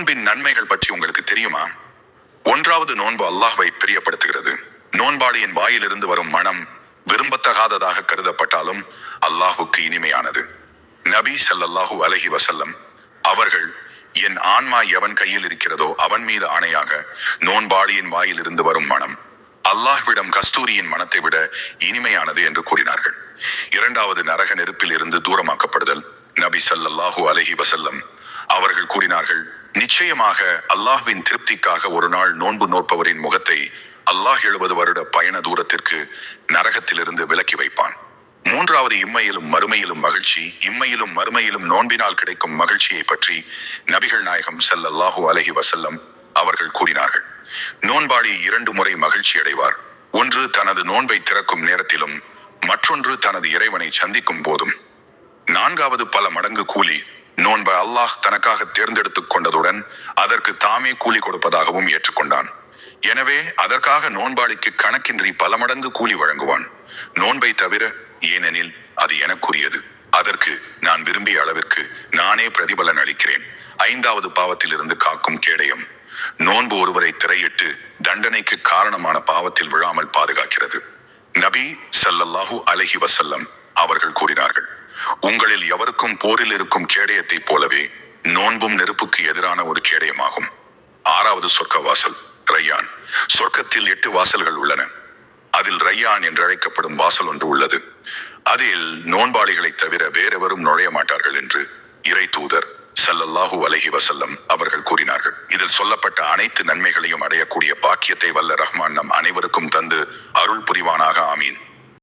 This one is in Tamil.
நோன்பின் நன்மைகள் பற்றி உங்களுக்கு தெரியுமா? ஒன்றாவது நோன்பு அல்லாஹ்வை பிரியப்படுத்துகிறது. நோன்பாளியின் வாயிலிருந்து வரும் மனம் விரும்பத்தகாததாக கருதப்பட்டாலும் அல்லாஹுக்கு இனிமையானது. நபி ஸல்லல்லாஹு அலஹி வசல்லம் அவர்கள் என் ஆன்மா எவன் கையில் இருக்கிறதோ அவன் மீது ஆணையாக நோன்பாளியின் வாயிலிருந்து வரும் மனம் அல்லாஹ்விடம் கஸ்தூரியின் மனத்தை விட இனிமையானது என்று கூறினார்கள். இரண்டாவது நரக நெருப்பில் இருந்து தூரமாக்கப்படுதல். நபி ஸல்லல்லாஹு அலஹி வசல்லம் அவர்கள் கூறினார்கள் நிச்சயமாக அல்லாஹ்வின் திருப்திக்காக ஒரு நாள் நோன்பு நோற்பவரின் முகத்தை அல்லாஹ் எழுபது வருட பயண தூரத்திற்கு நரகத்திலிருந்து விலக்கி வைப்பான். மூன்றாவது இம்மையிலும் மறுமையிலும் மகிழ்ச்சி இம்மையிலும் மறுமையிலும் நோன்பினால் கிடைக்கும் மகிழ்ச்சியை பற்றி நபிகள் நாயகம் ஸல்லல்லாஹு அலஹி வசல்லம் அவர்கள் கூறினார்கள். நோன்பாளி இரண்டு முறை மகிழ்ச்சி அடைவார். ஒன்று தனது நோன்பை திறக்கும் நேரத்திலும் மற்றொன்று தனது இறைவனை சந்திக்கும் போதும். நான்காவது பல மடங்கு கூலி நோன்பை அல்லாஹ் தனக்காக தேர்ந்தெடுத்துக் கொண்டதுடன் அதற்கு தாமே கூலி கொடுப்பதாகவும் ஏற்றுக்கொண்டான். எனவே அதற்காக நோன்பாளிக்கு கணக்கின்றி பல மடங்கு கூலி வழங்குவான். நோன்பை தவிர ஏனெனில் அது எனக்குரியது. அதற்கு நான் விரும்பிய அளவிற்கு நானே பிரதிபலன் அளிக்கிறேன். ஐந்தாவது பாவத்திலிருந்து காக்கும் கேடயம். நோன்பு ஒருவரை திரையிட்டு தண்டனைக்கு காரணமான பாவத்தில் விழாமல் பாதுகாக்கிறது. நபி சல்லல்லாஹு அலஹி வசல்லம் அவர்கள் உங்களில் எவருக்கும் போரில் இருக்கும் கேடயத்தைப் போலவே நோன்பும் நெருப்புக்கு எதிரான ஒரு கேடயமாகும். ஆறாவது சொர்க்க வாசல் ரையான். சொர்க்கத்தில் எட்டு வாசல்கள் உள்ளன. அதில் ரையான் என்று அழைக்கப்படும் வாசல் ஒன்று உள்ளது. அதில் நோன்பாளிகளைத் தவிர வேறெவரும் நுழைய மாட்டார்கள் என்று இறை தூதர் சல்லல்லாஹு அலஹி வசல்லம் அவர்கள் கூறினார்கள். இதில் சொல்லப்பட்ட அனைத்து நன்மைகளையும் அடையக்கூடிய பாக்கியத்தை வல்ல ரஹ்மான்